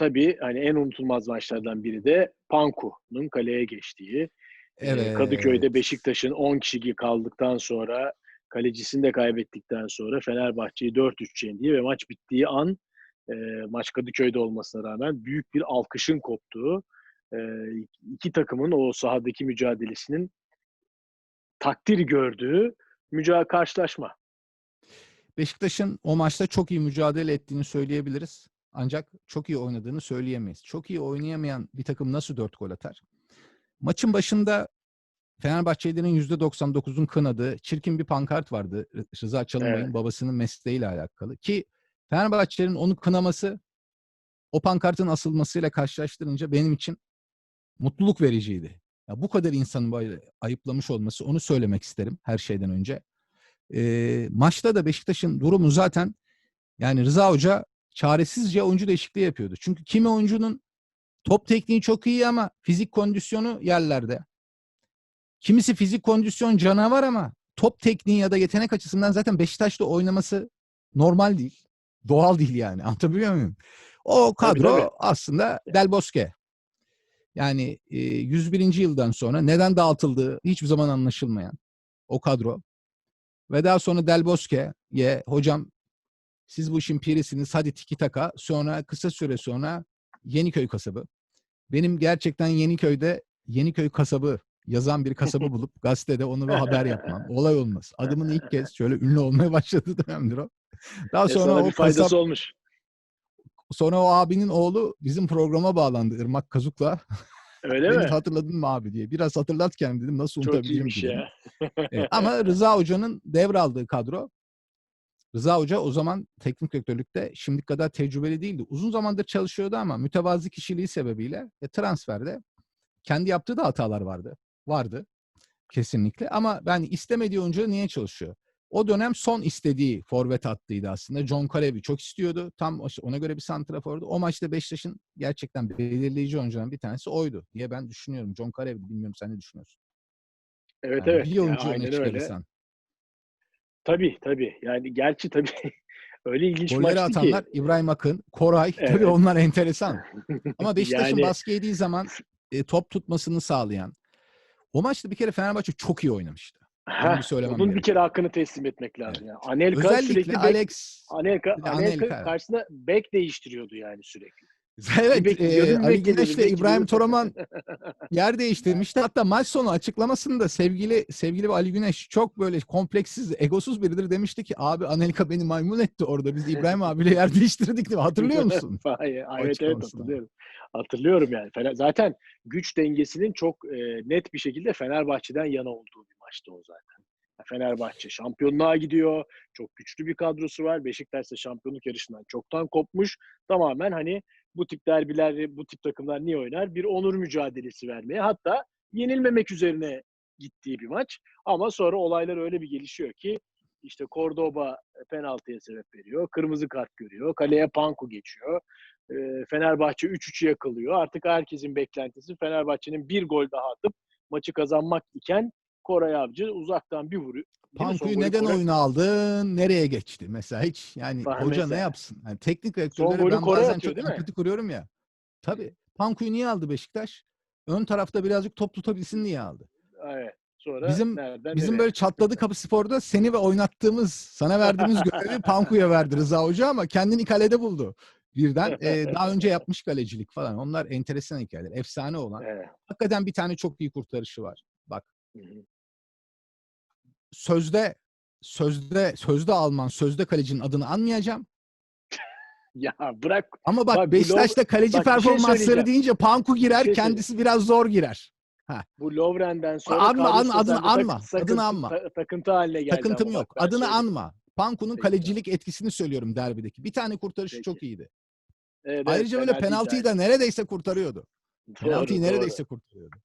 tabii hani en unutulmaz maçlardan biri de Panku'nun kaleye geçtiği. Evet. Kadıköy'de Beşiktaş'ın 10 kişi kaldıktan sonra kalecisini de kaybettikten sonra Fenerbahçe'yi 4-3 yendiği ve maç bittiği an e, maç Kadıköy'de olmasına rağmen büyük bir alkışın koptuğu e, iki takımın o sahadaki mücadelesinin takdir gördüğü mücadele karşılaşma. Beşiktaş'ın o maçta çok iyi mücadele ettiğini söyleyebiliriz. Ancak çok iyi oynadığını söyleyemeyiz. Çok iyi oynayamayan bir takım nasıl 4 gol atar? Maçın başında Fenerbahçelilerin %99'un kınadığı çirkin bir pankart vardı. Rıza Çalınbay'ın Evet. babasının mesleğiyle alakalı. Ki Fenerbahçelerin onu kınaması o pankartın asılmasıyla karşılaştırınca benim için mutluluk vericiydi. Ya bu kadar insanın böyle ayıplamış olması onu söylemek isterim her şeyden önce. Ee, maçta da Beşiktaş'ın durumu zaten yani Rıza Hoca çaresizce oyuncu değişikliği yapıyordu. Çünkü kimi oyuncunun top tekniği çok iyi ama fizik kondisyonu yerlerde. Kimisi fizik kondisyon canavar ama top tekniği ya da yetenek açısından zaten Beşiktaş'ta oynaması normal değil. Doğal değil yani. Anlatabiliyor muyum? O Tabii, kadro tabii. aslında Del Bosque. Yani e, 101. yıldan sonra neden dağıtıldığı hiçbir zaman anlaşılmayan o kadro. Ve daha sonra Del Bosque'ye hocam siz bu işin pirisiniz hadi tiki taka. Sonra kısa süre sonra Yeniköy kasabı. Benim gerçekten Yeniköy'de Yeniköy kasabı yazan bir kasabı bulup gazetede onu bir haber yapmam. Olay olmaz. Adımın ilk kez şöyle ünlü olmaya başladığı dönemdir o. Daha sonra o faydası kasap, olmuş. sonra o abinin oğlu bizim programa bağlandı Irmak Kazuk'la. Öyle Beni mi? hatırladın mı abi diye. Biraz hatırlatken dedim nasıl Çok unutabilirim iyiymiş ki dedim. ya. Evet, ama Rıza Hoca'nın devraldığı kadro Rıza Hoca o zaman teknik direktörlükte şimdiki kadar tecrübeli değildi. Uzun zamandır çalışıyordu ama mütevazi kişiliği sebebiyle e, transferde kendi yaptığı da hatalar vardı. Vardı kesinlikle ama ben istemediği oyuncu niye çalışıyor? O dönem son istediği forvet hattıydı aslında. John Karevi çok istiyordu. Tam ona göre bir santrafordu. O maçta Beşiktaş'ın gerçekten belirleyici oyuncularından bir tanesi oydu diye ben düşünüyorum. John Karevi bilmiyorum sen ne düşünüyorsun? Evet Yani evet. bir oyuncu öne aynen öyle. Tabii tabii. Yani gerçi tabii öyle ilginç Golleri maçtı atanlar ki. İbrahim Akın, Koray. Evet. Tabii onlar enteresan. Ama Beşiktaş'ın Yani- baskı yediği zaman e, top tutmasını sağlayan. O maçta bir kere Fenerbahçe çok iyi oynamıştı. Bunu bir Heh, söylemem onun bir kere hakkını teslim etmek lazım. Yani Anelka Özellikle sürekli Alex Anelka, bir de Anelka Anelka. karşısında bek değiştiriyordu yani sürekli. Evet e, Ali Güneş ile İbrahim. Toraman yer değiştirmişti. Hatta maç sonu açıklamasında sevgili sevgili Ali Güneş çok böyle kompleksiz, egosuz biridir demişti ki abi Anelka beni maymun etti orada. Biz İbrahim abiyle yer değiştirdik diye hatırlıyor musun? Hayır, evet evet hatırlıyorum. Hatırlıyorum yani. Zaten güç dengesinin çok e, net bir şekilde Fenerbahçe'den yana olduğu bir maçtı o zaten. Fenerbahçe şampiyonluğa gidiyor. Çok güçlü bir kadrosu var. Beşiktaş ise şampiyonluk yarışından çoktan kopmuş. Tamamen hani bu tip derbiler, bu tip takımlar niye oynar? Bir onur mücadelesi vermeye hatta yenilmemek üzerine gittiği bir maç. Ama sonra olaylar öyle bir gelişiyor ki işte Cordoba penaltıya sebep veriyor. Kırmızı kart görüyor. Kaleye Panku geçiyor. Ee, Fenerbahçe 3-3'ü yakalıyor. Artık herkesin beklentisi Fenerbahçe'nin bir gol daha atıp maçı kazanmak iken Koray Avcı uzaktan bir vuruyor. Panku'yu neden Koray- oyuna aldın? Nereye geçti? Mesela hiç yani Bak hoca ne mesela. yapsın? Yani teknik direktörlere ben Koray bazen atıyor, çok empati kuruyorum ya. Tabii. Panku'yu niye aldı Beşiktaş? Ön tarafta birazcık top tutabilsin diye aldı. Evet. Sonra Bizim- nereden Bizim nereye? böyle çatladı kapı sporda seni ve oynattığımız, sana verdiğimiz görevi Panku'ya verdi Rıza Hoca ama kendini kalede buldu. Birden e, daha önce yapmış kalecilik falan. Onlar enteresan hikayeler. Efsane olan. Evet. Hakikaten bir tane çok iyi kurtarışı var. Bak Hı hı. Sözde sözde sözde Alman, sözde kalecinin adını anmayacağım. Ya bırak. Ama bak, Bak, Beşiktaş'ta kaleci bak şey performansları söyleyeceğim. deyince Panku girer, Bir şey kendisi biraz zor girer. Bu Lovren'den sonra Anma, anma, adını anma, sakın- adını anma. ta- takıntı haline geldi Takıntım ama yok. Adını söyleyeyim. anma. Panku'nun Peki. kalecilik etkisini söylüyorum derbideki. Bir tane kurtarışı Peki. çok iyiydi. Evet, Ayrıca böyle penaltıyı da neredeyse kurtarıyordu. Doğru, Penaltıyı doğru. neredeyse kurtarıyordu.